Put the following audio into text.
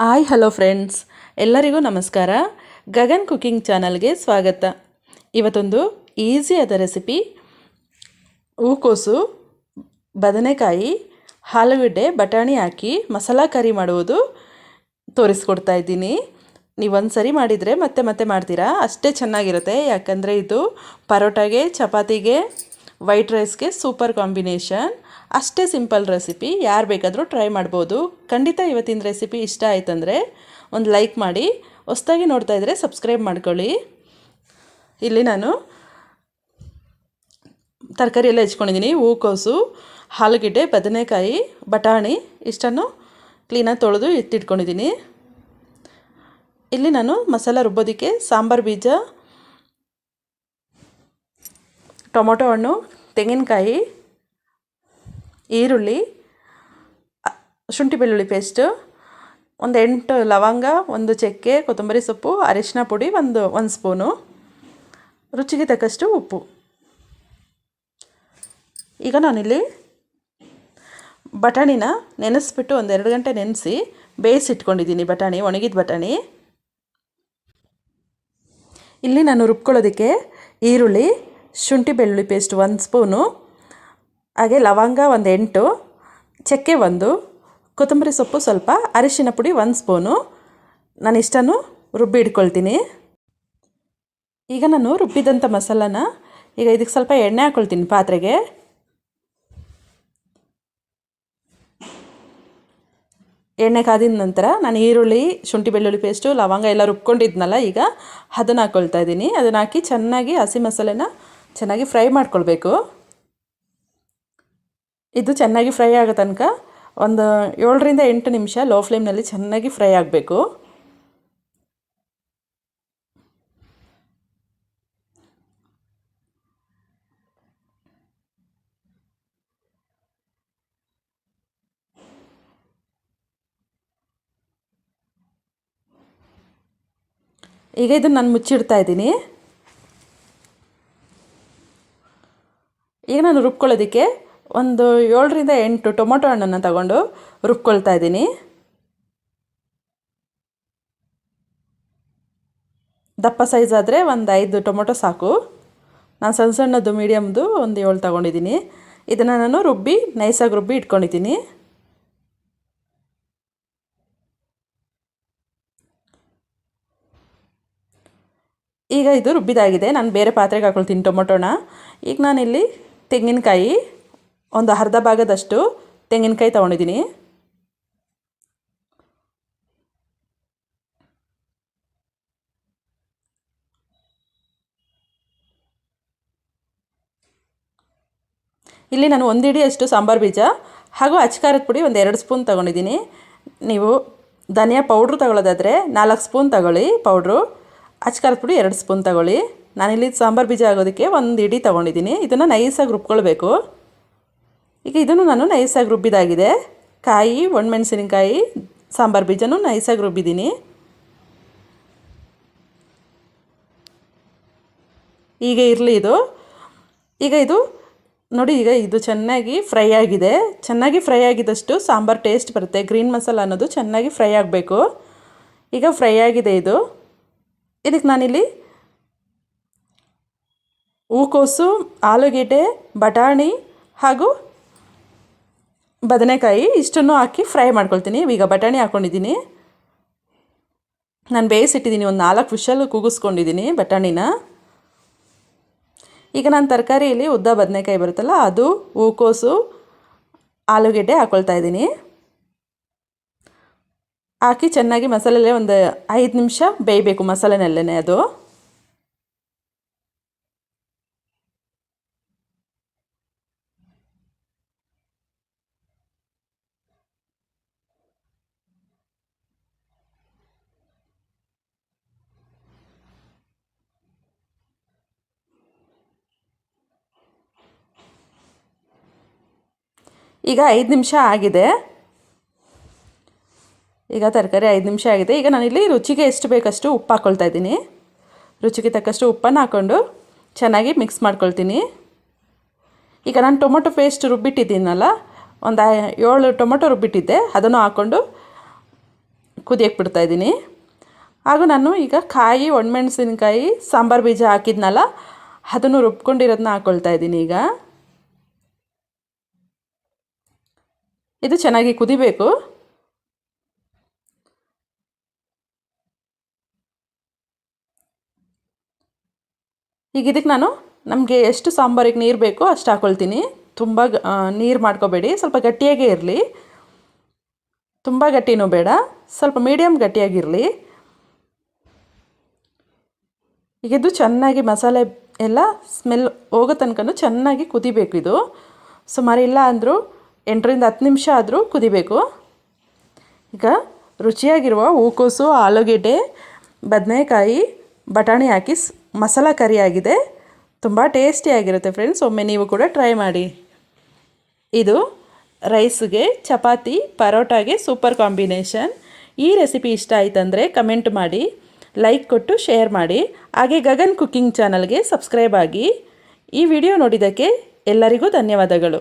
Hi hello friends ಎಲ್ಲರಿಗೂ ನಮಸ್ಕಾರ. Gagan cooking ಚಾನಲ್ಗೆ ಸ್ವಾಗತ. ಇವತ್ತೊಂದು ಈಸಿಯಾದ ರೆಸಿಪಿ ಹೂಕೋಸು, ಬದನೆಕಾಯಿ ಆಲೂಗಡ್ಡೆ ಬಟಾಣಿ ಹಾಕಿ ಮಸಾಲ ಕರಿ ಮಾಡುವುದು ತೋರಿಸ್ಕೊಡ್ತಾ ಇದ್ದೀನಿ. ನೀವು ಒಂದು ಸರಿ ಮಾಡಿದರೆ ಮತ್ತೆ ಮತ್ತೆ ಮಾಡ್ತೀರಾ? ಅಷ್ಟೇ ಚೆನ್ನಾಗಿರುತ್ತೆ. ಯಾಕಂದರೆ ಇದು ಪರೋಟಾಗೆ, ಚಪಾತಿಗೆ ವೈಟ್ ರೈಸ್ಗೆ ಸೂಪರ್ ಕಾಂಬಿನೇಷನ್ ಅಷ್ಟೇ ಸಿಂಪಲ್ ರೆಸಿಪಿ, ಯಾರು ಬೇಕಾದರೂ ಟ್ರೈ ಮಾಡ್ಬೋದು. ಖಂಡಿತ ಇವತ್ತಿನ ರೆಸಿಪಿ ಇಷ್ಟ ಆಯ್ತಂದರೆ ಒಂದು ಲೈಕ್ ಮಾಡಿ, ಹೊಸ್ದಾಗಿ ನೋಡ್ತಾ ಇದ್ದರೆ ಸಬ್ಸ್ಕ್ರೈಬ್ ಮಾಡ್ಕೊಳ್ಳಿ. ಇಲ್ಲಿ ನಾನು ತರಕಾರಿ ಎಲ್ಲ ಹೆಚ್ಕೊಂಡಿದ್ದೀನಿ, ಹೂಕೋಸು ಆಲೂಗೆಡ್ಡೆ ಬದನೆಕಾಯಿ, ಬಟಾಣಿ, ಇಷ್ಟನ್ನು ಕ್ಲೀನಾಗಿ ತೊಳೆದು ಎತ್ತಿಟ್ಕೊಂಡಿದ್ದೀನಿ ಇಲ್ಲಿ ನಾನು ಮಸಾಲ ರುಬ್ಬೋದಕ್ಕೆ ಸಾಂಬಾರು ಬೀಜ, ಟೊಮೊಟೊ ಹಣ್ಣು, ತೆಂಗಿನಕಾಯಿ ಈರುಳ್ಳಿ, ಶುಂಠಿ ಬೆಳ್ಳುಳ್ಳಿ ಪೇಸ್ಟು ಒಂದು ಎಂಟು ಲವಂಗ, ಒಂದು ಚಕ್ಕೆ, ಕೊತ್ತಂಬರಿ ಸೊಪ್ಪು, ಅರಿಶಿನ ಪುಡಿ, ಒಂದು ಒಂದು ಸ್ಪೂನು. ರುಚಿಗೆ ತಕ್ಕಷ್ಟು ಉಪ್ಪು. ಈಗ ನಾನಿಲ್ಲಿ ಬಟಾಣಿನ ನೆನೆಸ್ಬಿಟ್ಟು ಒಂದು ಎರಡು ಗಂಟೆ ನೆನೆಸಿ ಬೇಯಿಸಿಟ್ಕೊಂಡಿದ್ದೀನಿ ಬಟಾಣಿ, ಒಣಗಿದ ಬಟಾಣಿ. ಇಲ್ಲಿ ನಾನು ರುಬ್ಕೊಳ್ಳೋದಕ್ಕೆ ಈರುಳ್ಳಿ, ಶುಂಠಿ ಬೆಳ್ಳುಳ್ಳಿ ಪೇಸ್ಟ್ ಒಂದು ಸ್ಪೂನು. ಹಾಗೆ ಲವಂಗ ಒಂದು ಎಂಟು, ಚಕ್ಕೆ ಒಂದು, ಕೊತ್ತಂಬರಿ ಸೊಪ್ಪು ಸ್ವಲ್ಪ, ಅರಿಶಿನ ಪುಡಿ ಒಂದು ಸ್ಪೂನು. ನಾನು ಇಷ್ಟನ್ನು ರುಬ್ಬಿ ಇಟ್ಕೊಳ್ತೀನಿ. ಈಗ ನಾನು ರುಬ್ಬಿದಂಥ ಮಸಾಲನ ಈಗ ಇದಕ್ಕೆ ಸ್ವಲ್ಪ ಎಣ್ಣೆ ಹಾಕ್ಕೊಳ್ತೀನಿ ಪಾತ್ರೆಗೆ. ಎಣ್ಣೆ ಕಾದಿದ ನಂತರ ನಾನು ಈರುಳ್ಳಿ, ಶುಂಠಿ ಬೆಳ್ಳುಳ್ಳಿ ಪೇಸ್ಟು, ಲವಂಗ ಎಲ್ಲ ರುಬ್ಕೊಂಡಿದ್ನಲ್ಲ ಈಗ ಅದನ್ನು ಹಾಕ್ಕೊಳ್ತಾ ಇದ್ದೀನಿ. ಅದನ್ನು ಹಾಕಿ ಚೆನ್ನಾಗಿ ಹಸಿ ಮಸಾಲೆನ ಚೆನ್ನಾಗಿ ಫ್ರೈ ಮಾಡ್ಕೊಳ್ಬೇಕು. ಇದು ಚೆನ್ನಾಗಿ ಫ್ರೈ ಆಗೋ ತನಕ ಒಂದು ಏಳರಿಂದ ಎಂಟು ನಿಮಿಷ ಲೋ ಫ್ಲೇಮ್ನಲ್ಲಿ ಚೆನ್ನಾಗಿ ಫ್ರೈ ಆಗಬೇಕು. ಈಗ ಇದನ್ನು ನಾನು ಮುಚ್ಚಿಡ್ತಾ ಇದ್ದೀನಿ. ಈಗ ನಾನು ರುಬ್ಕೊಳ್ಳೋದಕ್ಕೆ ಒಂದು ಏಳರಿಂದ ಎಂಟು ಟೊಮೊಟೊ ಹಣ್ಣನ್ನು ತಗೊಂಡು ರುಬ್ಕೊಳ್ತಾ ಇದ್ದೀನಿ. ದಪ್ಪ ಸೈಜ್ ಆದರೆ ಒಂದು ಐದು ಟೊಮೊಟೊ ಸಾಕು. ನಾನು ಸಣ್ಣ ಸಣ್ಣದು ಮೀಡಿಯಮ್ದು ಒಂದು ಏಳು ತಗೊಂಡಿದ್ದೀನಿ. ಇದನ್ನು ನಾನು ರುಬ್ಬಿ ನೈಸಾಗಿ ರುಬ್ಬಿ ಇಟ್ಕೊಂಡಿದ್ದೀನಿ. ಈಗ ಇದು ರುಬ್ಬಿದಾಗಿದೆ. ನಾನು ಬೇರೆ ಪಾತ್ರೆಗೆ ಹಾಕೊಳ್ತೀನಿ ಟೊಮೊಟೊನ. ಈಗ ನಾನಿಲ್ಲಿ ತೆಂಗಿನಕಾಯಿ ಒಂದು ಅರ್ಧ ಭಾಗದಷ್ಟು ತೆಂಗಿನಕಾಯಿ ತೊಗೊಂಡಿದ್ದೀನಿ. ಇಲ್ಲಿ ನಾನು ಒಂದು ಅಷ್ಟು ಸಾಂಬಾರು ಬೀಜ ಹಾಗೂ ಅಚ್ಕಾರದ ಪುಡಿ ಒಂದು ಎರಡು ಸ್ಪೂನ್ ತೊಗೊಂಡಿದ್ದೀನಿ. ನೀವು ಧನಿಯಾ ಪೌಡ್ರು ತಗೊಳ್ಳೋದಾದರೆ ನಾಲ್ಕು ಸ್ಪೂನ್ ತಗೊಳ್ಳಿ ಪೌಡ್ರು. ಅಚ್ಕಾರದ ಪುಡಿ ಎರಡು ಸ್ಪೂನ್ ತಗೊಳ್ಳಿ. ನಾನಿಲ್ಲಿ ಸಾಂಬಾರು ಬೀಜ ಆಗೋದಕ್ಕೆ ಒಂದು ಇಡಿ ತೊಗೊಂಡಿದ್ದೀನಿ. ಇದನ್ನು ನೈಸಾಗಿ ರುಬ್ಕೊಳ್ಬೇಕು. ಈಗ ಇದನ್ನು ನಾನು ನೈಸಾಗಿ ರುಬ್ಬಿದಾಗಿದೆ. ಕಾಯಿ, ಒಣಮೆಣಸಿನಕಾಯಿ, ಸಾಂಬಾರು ಬೀಜನೂ ನೈಸಾಗಿ ರುಬ್ಬಿದ್ದೀನಿ. ಈಗ ಇರಲಿ ಇದು. ಈಗ ಇದು, ನೋಡಿ ಈಗ ಇದು ಚೆನ್ನಾಗಿ ಫ್ರೈ ಆಗಿದೆ. ಚೆನ್ನಾಗಿ ಫ್ರೈ ಆಗಿದ್ದಷ್ಟು ಸಾಂಬಾರು ಟೇಸ್ಟ್ ಬರುತ್ತೆ. ಗ್ರೀನ್ ಮಸಾಲ ಅನ್ನೋದು ಚೆನ್ನಾಗಿ ಫ್ರೈ ಆಗಬೇಕು. ಈಗ ಫ್ರೈ ಆಗಿದೆ ಇದು. ಇದಕ್ಕೆ ನಾನಿಲ್ಲಿ ಹೂಕೋಸು, ಆಲೂಗೆಡ್ಡೆ, ಬಟಾಣಿ ಹಾಗೂ ಬದನೆಕಾಯಿ ಇಷ್ಟನ್ನು ಹಾಕಿ ಫ್ರೈ ಮಾಡ್ಕೊಳ್ತೀನಿ. ಈಗ ಬಟಾಣಿ ಹಾಕ್ಕೊಂಡಿದ್ದೀನಿ ನಾನು ಬೇಯಿಸಿಟ್ಟಿದ್ದೀನಿ ಒಂದು ನಾಲ್ಕು ವಿಷಲ್ ಕೂಗಿಸ್ಕೊಂಡಿದ್ದೀನಿ ಬಟಾಣಿನ. ಈಗ ನಾನು ತರಕಾರಿಯಲ್ಲಿ ಉದ್ದ ಬದನೆಕಾಯಿ ಬರುತ್ತಲ್ಲ, ಅದು, ಹೂಕೋಸು, ಆಲೂಗೆಡ್ಡೆ ಹಾಕ್ಕೊಳ್ತಾ ಇದ್ದೀನಿ. ಹಾಕಿ ಚೆನ್ನಾಗಿ ಮಸಾಲೆಲ್ಲೇ ಒಂದು ಐದು ನಿಮಿಷ ಬೇಯಬೇಕು ಮಸಾಲೆನಲ್ಲೇ ಅದು. ಈಗ ಐದು ನಿಮಿಷ ಆಗಿದೆ. ಈಗ ತರಕಾರಿ ಐದು ನಿಮಿಷ ಆಗಿದೆ. ಈಗ ನಾನಿಲ್ಲಿ ರುಚಿಗೆ ಎಷ್ಟು ಬೇಕಷ್ಟು ಉಪ್ಪು ಹಾಕ್ಕೊಳ್ತಾ ಇದ್ದೀನಿ. ರುಚಿಗೆ ತಕ್ಕಷ್ಟು ಉಪ್ಪನ್ನು ಹಾಕ್ಕೊಂಡು ಚೆನ್ನಾಗಿ ಮಿಕ್ಸ್ ಮಾಡ್ಕೊಳ್ತೀನಿ. ಈಗ ನಾನು ಟೊಮೊಟೊ ಪೇಸ್ಟ್ ರುಬ್ಬಿಟ್ಟಿದ್ದೀನಲ್ಲ, ಒಂದು ಏಳು ಟೊಮೊಟೊ ರುಬ್ಬಿಟ್ಟಿದ್ದೆ. ಅದನ್ನು ಹಾಕ್ಕೊಂಡು ಕುದಿಯಕ್ಕೆ ಬಿಡ್ತಾಯಿದ್ದೀನಿ ಹಾಗೂ ನಾನು ಈಗ ಕಾಯಿ, ಒಣಮೆಣಸಿನಕಾಯಿ, ಸಾಂಬಾರು ಬೀಜ ಹಾಕಿದ್ನಲ್ಲ, ಅದನ್ನು ರುಬ್ಕೊಂಡಿರೋದನ್ನ ಹಾಕ್ಕೊಳ್ತಾ ಇದ್ದೀನಿ ಈಗ. ಇದು ಚೆನ್ನಾಗಿ ಕುದಿಬೇಕು. ಈಗ ಇದಕ್ಕೆ ನಾನು ನಮಗೆ ಎಷ್ಟು ಸಾಂಬಾರಿಗೆ ನೀರು ಬೇಕೋ ಅಷ್ಟು ಹಾಕ್ಕೊಳ್ತೀನಿ ತುಂಬ ನೀರು ಮಾಡ್ಕೋಬೇಡಿ. ಸ್ವಲ್ಪ ಗಟ್ಟಿಯಾಗೇ ಇರಲಿ. ತುಂಬ ಗಟ್ಟಿನೂ ಬೇಡ. ಸ್ವಲ್ಪ ಮೀಡಿಯಮ್ ಗಟ್ಟಿಯಾಗಿರಲಿ. ಈಗ ಇದು ಚೆನ್ನಾಗಿ ಮಸಾಲೆ ಎಲ್ಲ ಸ್ಮೆಲ್ ಹೋಗೋ ತನಕ ಚೆನ್ನಾಗಿ ಕುದಿಬೇಕು ಇದು. ಸುಮಾರಿಲ್ಲ ಅಂದರೂ ಎಂಟರಿಂದ ಹತ್ತು ನಿಮಿಷ ಆದರೂ ಕುದಿಬೇಕು. ಈಗ ರುಚಿಯಾಗಿರುವ ಹೂಕೋಸು, ಆಲೂಗೆಡ್ಡೆ, ಬದನೆಕಾಯಿ, ಬಟಾಣಿ ಹಾಕಿ ಮಸಾಲ ಕರಿ ಆಗಿದೆ. ತುಂಬ ಟೇಸ್ಟಿಯಾಗಿರುತ್ತೆ ಫ್ರೆಂಡ್ಸ್, ಒಮ್ಮೆ ನೀವು ಕೂಡ ಟ್ರೈ ಮಾಡಿ. ಇದು ರೈಸ್ಗೆ, ಚಪಾತಿ, ಪರೋಟಾಗೆ ಸೂಪರ್ ಕಾಂಬಿನೇಷನ್. ಈ ರೆಸಿಪಿ ಇಷ್ಟ ಆಯ್ತಂದರೆ ಕಮೆಂಟ್ ಮಾಡಿ, ಲೈಕ್ ಕೊಟ್ಟು ಶೇರ್ ಮಾಡಿ. ಹಾಗೆ ಗಗನ್ ಕುಕ್ಕಿಂಗ್ ಚಾನಲ್ಗೆ ಸಬ್ಸ್ಕ್ರೈಬ್ ಆಗಿ. ಈ ವಿಡಿಯೋ ನೋಡಿದ್ದಕ್ಕೆ ಎಲ್ಲರಿಗೂ ಧನ್ಯವಾದಗಳು.